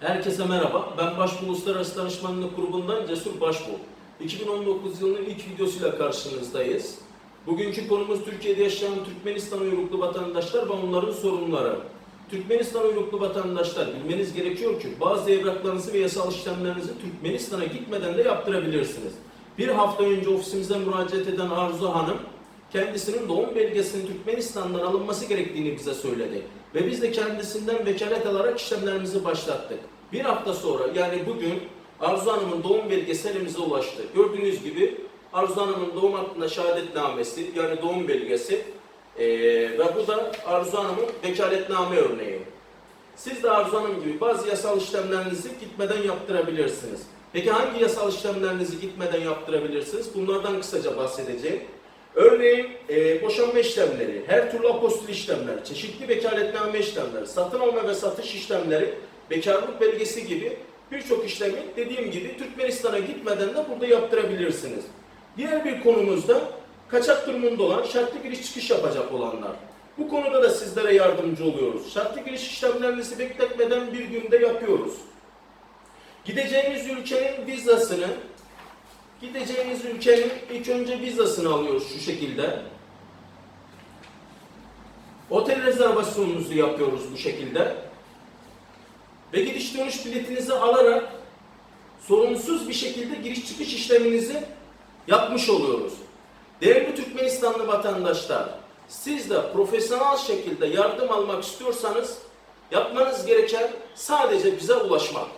Herkese merhaba. Ben Başbuğ Uluslararası Danışmanlık Grubu'ndan Cesur Başbuğ. 2019 yılının ilk videosuyla karşınızdayız. Bugünkü konumuz Türkiye'de yaşayan Türkmenistan uyruklu vatandaşlar ve onların sorunları. Türkmenistan uyruklu vatandaşlar bilmeniz gerekiyor ki bazı evraklarınızı ve yasal işlemlerinizi Türkmenistan'a gitmeden de yaptırabilirsiniz. Bir hafta önce ofisimize müracaat eden Arzu Hanım kendisinin doğum belgesinin Türkmenistan'dan alınması gerektiğini bize söyledi. Ve biz de kendisinden vekalet alarak işlemlerimizi başlattık. Bir hafta sonra yani bugün Arzu Hanım'ın doğum belgesi elimize ulaştı. Gördüğünüz gibi Arzu Hanım'ın doğum hakkında şehadetnamesi yani doğum belgesi eee, ve bu da Arzu Hanım'ın vekaletname örneği. Siz de Arzu Hanım gibi bazı yasal işlemlerinizi gitmeden yaptırabilirsiniz. Peki hangi yasal işlemlerinizi gitmeden yaptırabilirsiniz? Bunlardan kısaca bahsedeceğim. Örneğin e, boşanma işlemleri, her türlü apostil işlemler, çeşitli vekaletname işlemleri, satın alma ve satış işlemleri, bekarlık belgesi gibi birçok işlemi dediğim gibi Türkmenistan'a gitmeden de burada yaptırabilirsiniz. Diğer bir konumuz da kaçak durumunda olan şartlı giriş çıkış yapacak olanlar. Bu konuda da sizlere yardımcı oluyoruz. Şartlı giriş işlemlerinizi bekletmeden bir günde yapıyoruz. Gideceğiniz ülkenin vizasını Gideceğiniz ülkenin ilk önce vizasını alıyoruz şu şekilde. Otel rezervasyonunuzu yapıyoruz bu şekilde. Ve gidiş dönüş biletinizi alarak sorunsuz bir şekilde giriş çıkış işleminizi yapmış oluyoruz. Değerli Türkmenistanlı vatandaşlar, siz de profesyonel şekilde yardım almak istiyorsanız yapmanız gereken sadece bize ulaşmak.